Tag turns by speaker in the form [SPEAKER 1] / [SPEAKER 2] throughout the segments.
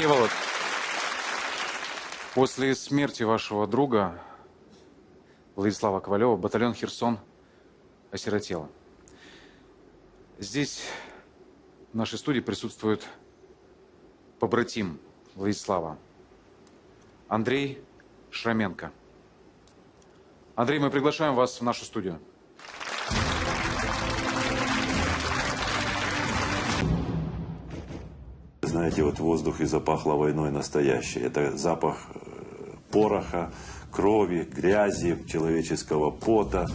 [SPEAKER 1] Всеволод, после смерти вашего друга Владислава Ковалева батальон Херсон осиротел. Здесь в нашей студии присутствует побратим Владислава Андрей Шраменко. Андрей, мы приглашаем вас в нашу студию.
[SPEAKER 2] Знаете, вот в воздухе запахло войной настоящей. Это запах э, пороха, крови, грязи, человеческого пота.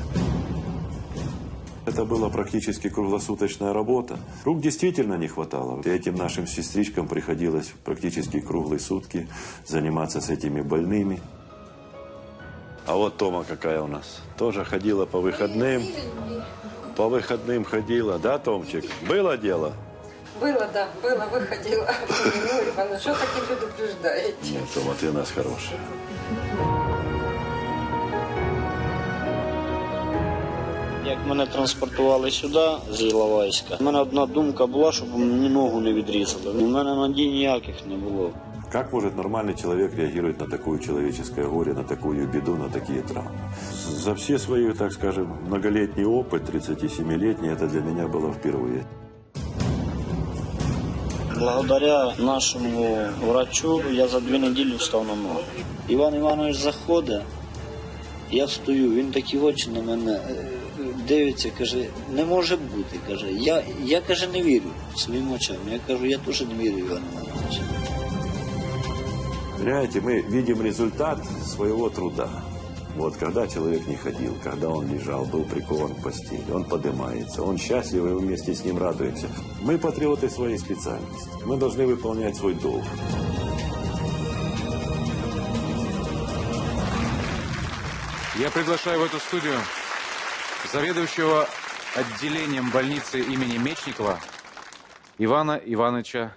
[SPEAKER 2] Это была практически круглосуточная работа. Рук действительно не хватало. И этим нашим сестричкам приходилось практически круглые сутки заниматься с этими больными. А вот Тома какая у нас. Тоже ходила по выходным. По выходным ходила, да, Томчик? Было дело?
[SPEAKER 3] Было, да, было, выходила. Ну, Ивана, що таки предупреждаєте?
[SPEAKER 2] Нет, Тома, ты у нас хороший.
[SPEAKER 4] Як мене транспортували сюди з Іловайська, у мене одна думка була, щоб мені ногу не відрізали. У мене надій ніяких не було.
[SPEAKER 2] Как может нормальный человек реагировать на такое человеческое горе, на такую беду, на такие травмы? За все свои, так скажем, многолетний опыт, 37-летний, это для меня было впервые.
[SPEAKER 4] Благодаря нашому врачу я за дві неділі встав на ноги. Іван Іванович заходить, я стою, він такі очі на мене е, дивиться, каже, не може бути. каже. Я, я каже, не вірю своїм очам. Я кажу, я теж не вірю, Іван Іванович.
[SPEAKER 2] Понимаете, мы видим результат своего труда. Вот когда человек не ходил, когда он лежал, был прикован к постели, он поднимается, он счастлив, и мы вместе с ним радуемся. Мы патриоты своей специальности. Мы должны выполнять свой долг.
[SPEAKER 1] Я приглашаю в эту студию заведующего отделением больницы имени Мечникова Ивана Ивановича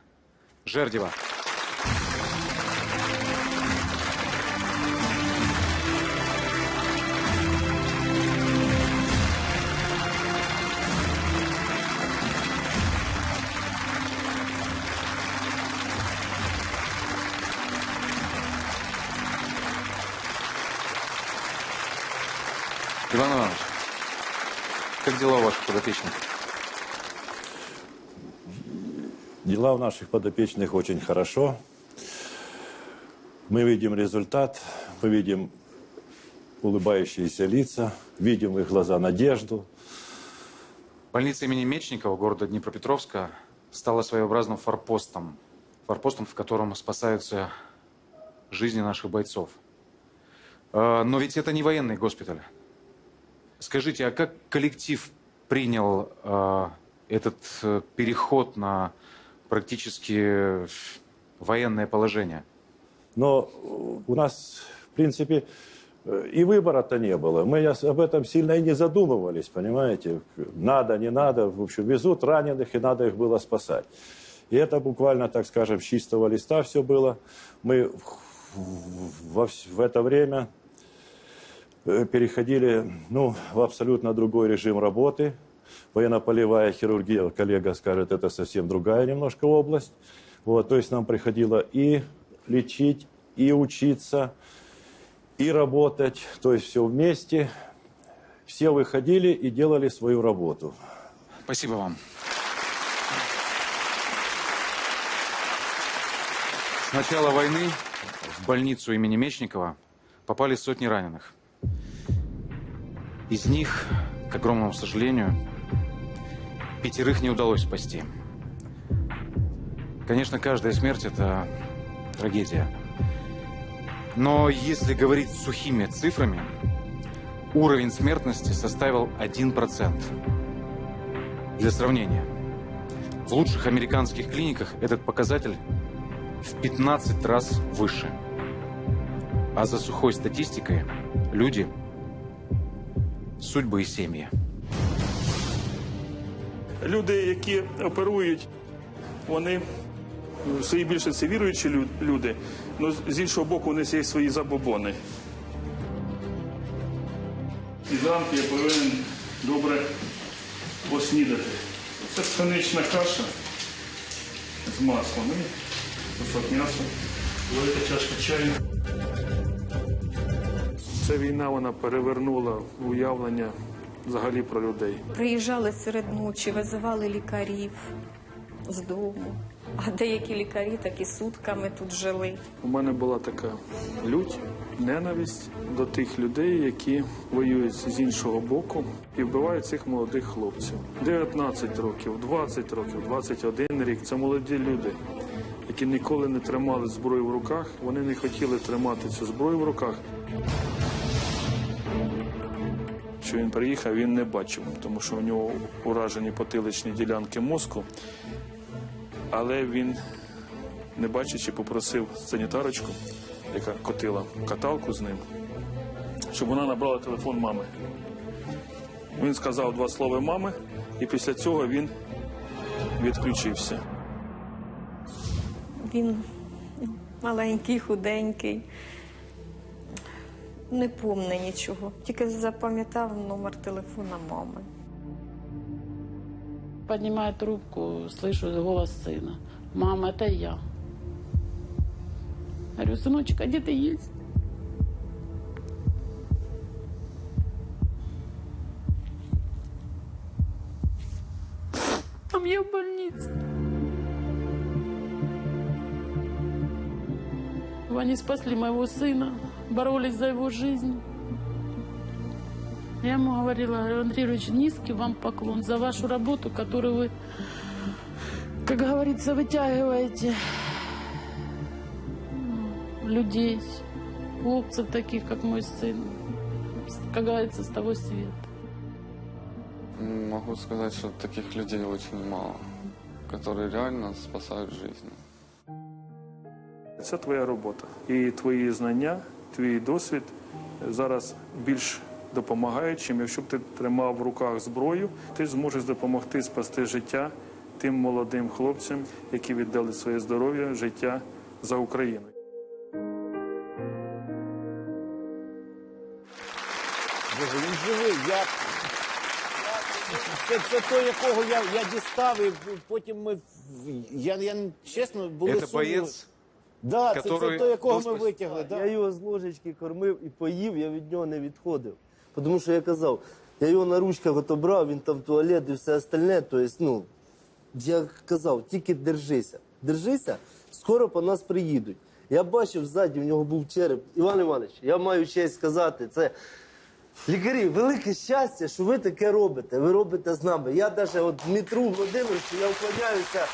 [SPEAKER 1] Жердева. Иван Иванович, как дела у ваших подопечных?
[SPEAKER 2] Дела у наших подопечных очень хорошо. Мы видим результат, мы видим улыбающиеся лица, видим в их глаза надежду.
[SPEAKER 1] Больница имени Мечникова города Днепропетровска стала своеобразным форпостом. Форпостом, в котором спасаются жизни наших бойцов. Э, Но ведь это не военный госпиталь. Скажите, а как коллектив принял э, этот э, переход на практически военное положение?
[SPEAKER 2] Но у нас, в принципе, э, и выбора-то не было. Мы об этом сильно и не задумывались, понимаете. Надо, не надо. В общем, везут раненых, и надо их было спасать. И это буквально, так скажем, с чистого листа все было. Мы во в это время переходили ну, в абсолютно другой режим работы. Военно-полевая хирургия, коллега скажет, это совсем другая немножко область. Вот, то есть нам приходило и лечить, и учиться, и работать. То есть все вместе. Все выходили и делали свою работу.
[SPEAKER 1] Спасибо вам. С начала войны в больницу имени Мечникова попали сотни раненых. Из них, к огромному сожалению, пятерых не удалось спасти. Конечно, каждая смерть – это трагедия. Но если говорить сухими цифрами, уровень смертности составил 1%. Для сравнения, в лучших американских клиниках этот показатель в 15 раз выше. А за сухой статистикой люди, судьбы и семьи.
[SPEAKER 5] Люди, які оперують, вони в своїй більшості віруючі люди, але з іншого боку, них є свої забобони. І зранку я повинен добре поснідати. Це пшенична каша з маслом і кусок м'яса, велика чашка чаю. Ця війна вона перевернула уявлення взагалі про людей.
[SPEAKER 3] Приїжджали серед ночі, визивали лікарів з дому. А деякі лікарі так і сутками тут жили.
[SPEAKER 5] У мене була така лють, ненависть до тих людей, які воюють з іншого боку і вбивають цих молодих хлопців. 19 років, 20 років, 21 рік це молоді люди, які ніколи не тримали зброю в руках. Вони не хотіли тримати цю зброю в руках. Що він приїхав, він не бачив, тому що у нього уражені потиличні ділянки мозку. Але він не бачачи, попросив санітарочку, яка котила каталку з ним, щоб вона набрала телефон мами. Він сказав два слова мами, і після цього він відключився.
[SPEAKER 3] Він маленький, худенький. Не помне нічого. Тільки запам'ятав номер телефона мами.
[SPEAKER 6] Поднимаю трубку, слышу голос сына. Мама, это я. Говорю, сыночек, а где ты есть? Там я в больнице. Они спасли моего сына, боролись за его жизнь. Я ему говорила, Андрей Ильич, низкий вам поклон за вашу работу, которую вы, как говорится, вытягиваете ну, людей, хлопцев таких, как мой сын, как говорится, с того света.
[SPEAKER 7] Могу сказать, что таких людей очень мало, которые реально спасают жизни.
[SPEAKER 5] Це твоя робота. І твої знання, твій досвід зараз більш допомагають, чим якщо б ти тримав в руках зброю, ти зможеш допомогти спасти життя тим молодим хлопцям, які віддали своє здоров'я, життя за Україну.
[SPEAKER 8] Боже, він живий. Я... Це, це той, якого я, я дістав, і потім ми. Я, я чесно, були
[SPEAKER 1] Это
[SPEAKER 8] сумніви.
[SPEAKER 1] боец,
[SPEAKER 8] Да, це, це той, якого ми витягли.
[SPEAKER 9] Я його з ложечки кормив і поїв, я від нього не відходив. Тому що я казав, я його на ручках от обрав, він там туалет і все остальне. Тобто, ну, я казав, тільки держися. Держися, скоро по нас приїдуть. Я бачив ззаді, в нього був череп. Іван Іванович, я маю честь сказати, це лікарі, велике щастя, що ви таке робите. Ви робите з нами. Я навіть от Дмитру Володимировичу, я вклоняюся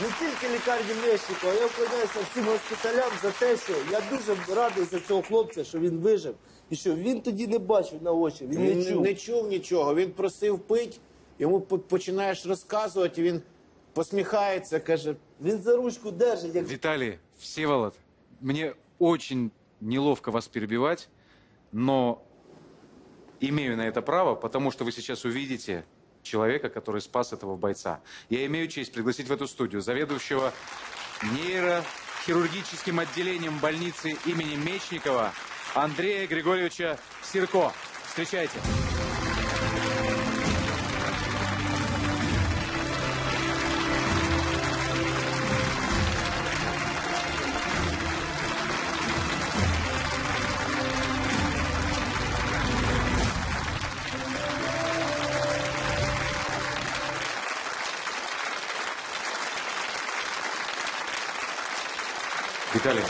[SPEAKER 9] не тільки лікарні Мещику, а я вклоняюся всім госпіталям за те, що я дуже радий за цього хлопця, що він вижив. І що він тоді не бачив на очі, він,
[SPEAKER 8] Він
[SPEAKER 9] не чув.
[SPEAKER 8] не чув нічого. Він просив пить, йому по- починаєш розказувати, він посміхається, каже,
[SPEAKER 9] Він за ручку держить, як
[SPEAKER 1] Виталий, Всеволод, мне очень неловко вас перебивать, но имею на это право, потому что вы сейчас увидите человека, который спас этого бойца. Я имею честь пригласить в эту студию заведующего нейрохирургическим отделением больницы имени Мечникова Андрея Григорьевича Сирко. Встречайте. Виталий,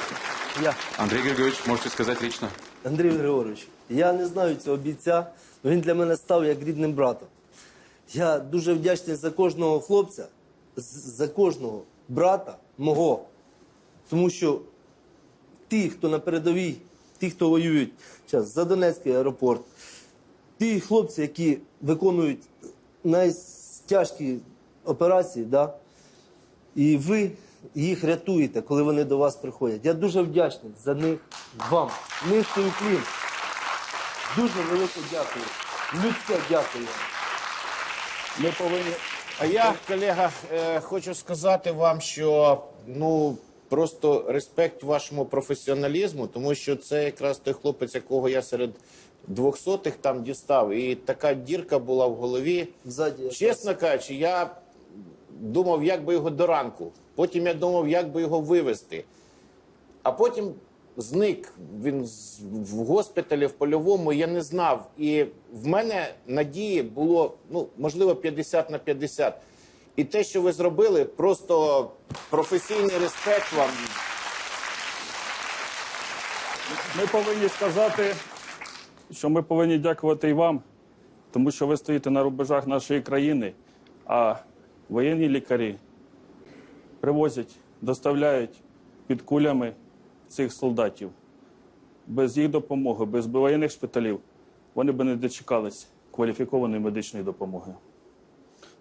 [SPEAKER 9] я.
[SPEAKER 1] Андрей Григорьевич, можете сказать лично.
[SPEAKER 9] Андрій Григорович, я не знаю цього бійця, але він для мене став як рідним братом. Я дуже вдячний за кожного хлопця, з- за кожного брата мого. Тому що ті, хто на передовій, ті, хто воюють зараз за Донецький аеропорт, ті хлопці, які виконують найтяжкі операції, да, і ви їх рятуєте, коли вони до вас приходять. Я дуже вдячний за них вам. Низький уклін. Дуже велике дякую. Людське дякую.
[SPEAKER 8] Ми повинні. А я, колега, е, хочу сказати вам, що ну просто респект вашому професіоналізму, тому що це якраз той хлопець, якого я серед двохсотих там дістав, і така дірка була в голові.
[SPEAKER 9] Ззаді якраз.
[SPEAKER 8] Чесно кажучи, я думав, як би його до ранку. Потім я думав, як би його вивезти. А потім зник він в госпіталі, в польовому, я не знав. І в мене надії було, ну, можливо, 50 на 50. І те, що ви зробили, просто професійний респект вам.
[SPEAKER 5] Ми повинні сказати, що ми повинні дякувати і вам, тому що ви стоїте на рубежах нашої країни, а воєнні лікарі привозять, доставляють під кулями цих солдатів. Без їх допомоги, без воєнних шпиталів вони б не дочекались кваліфікованої медичної допомоги.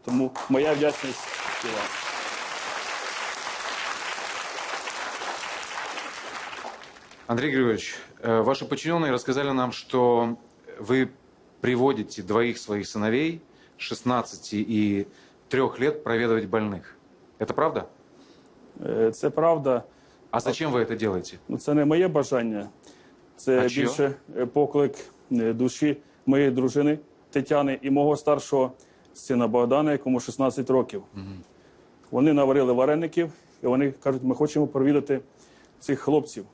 [SPEAKER 5] Тому моя вдячність і вам.
[SPEAKER 1] Андрей Григорьевич, э, ваши подчиненные рассказали нам, что вы приводите двоих своих сыновей, 16 и 3 лет, проведывать больных. Это правда?
[SPEAKER 5] Е, Це правда.
[SPEAKER 1] А зачем вы это делаете?
[SPEAKER 5] Ну, це не моє бажання, це
[SPEAKER 1] А чиє?
[SPEAKER 5] більше е, поклик е, душі моєї дружини Тетяни і мого старшого сина Богдана, якому 16 років. Вони наварили вареників, і вони кажуть, ми хочемо провідати цих хлопців,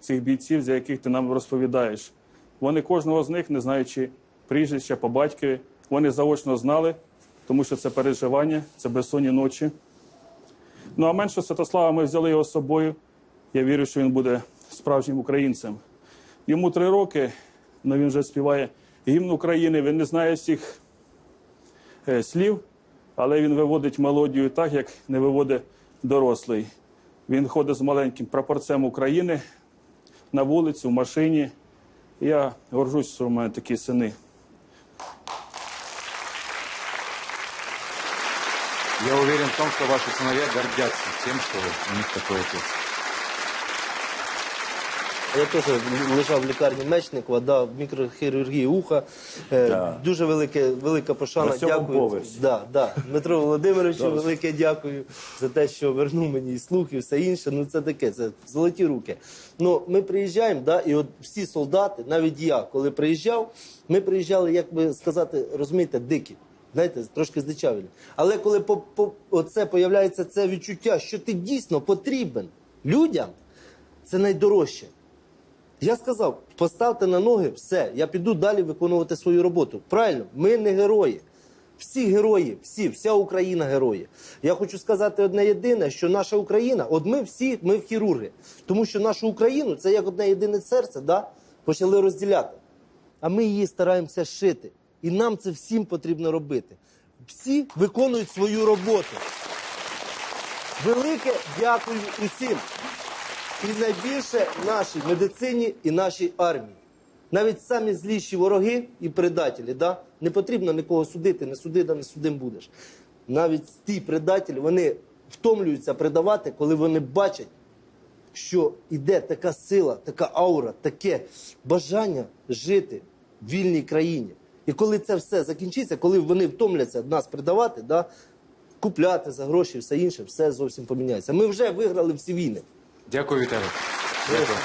[SPEAKER 5] цих бійців, за яких ти нам розповідаєш. Вони кожного з них, не знаючи прізвища по батькові, вони заочно знали, тому що це переживання, це безсонні ночі. Ну а менше Святослава ми взяли його з собою. Я вірю, що він буде справжнім українцем. Йому три роки, але він вже співає гімн України. Він не знає всіх е, слів, але він виводить мелодію так, як не виводить дорослий. Він ходить з маленьким прапорцем України на вулицю, в машині. Я горжусь, що в мене такі сини.
[SPEAKER 1] Я уверен в том, что ваши сыновья гордятся тем, что у них такой отец.
[SPEAKER 9] Я теж лежав в лікарні Мечникова, да, в мікрохірургії уха. Е,
[SPEAKER 2] Да.
[SPEAKER 9] Дуже велике, велика пошана.
[SPEAKER 2] На сьомому
[SPEAKER 9] дякую.
[SPEAKER 2] поверсі.
[SPEAKER 9] Да, да. Дмитро Володимировичу, велике дякую за те, що вернув мені і слух, і все інше. Ну це таке, це золоті руки. Ну, ми приїжджаємо, да, і от всі солдати, навіть я, коли приїжджав, ми приїжджали, як би сказати, розумієте, дикі. Знаєте, трошки здичавілі. Але коли по, по, оце появляється це відчуття, що ти дійсно потрібен людям, це найдорожче. Я сказав, поставте на ноги все, я піду далі виконувати свою роботу. Правильно, ми не герої. Всі герої, всі, вся Україна герої. Я хочу сказати одне єдине, що наша Україна, от ми всі, ми хірурги. Тому що нашу Україну це як одне єдине серце, да, почали розділяти. А ми її стараємося шити. І нам це всім потрібно робити. Всі виконують свою роботу. Велике дякую усім. І найбільше нашій медицині і нашій армії. Навіть самі зліші вороги і предателі, да? не потрібно нікого судити, не суди, да не судим будеш. Навіть ті предателі вони втомлюються предавати, коли вони бачать, що йде така сила, така аура, таке бажання жити в вільній країні. І коли це все закінчиться, коли вони втомляться нас продавати, да, купляти за гроші, все інше, все зовсім поміняється. Ми вже виграли всі війни.
[SPEAKER 1] Дякую, Віталій. Дякую.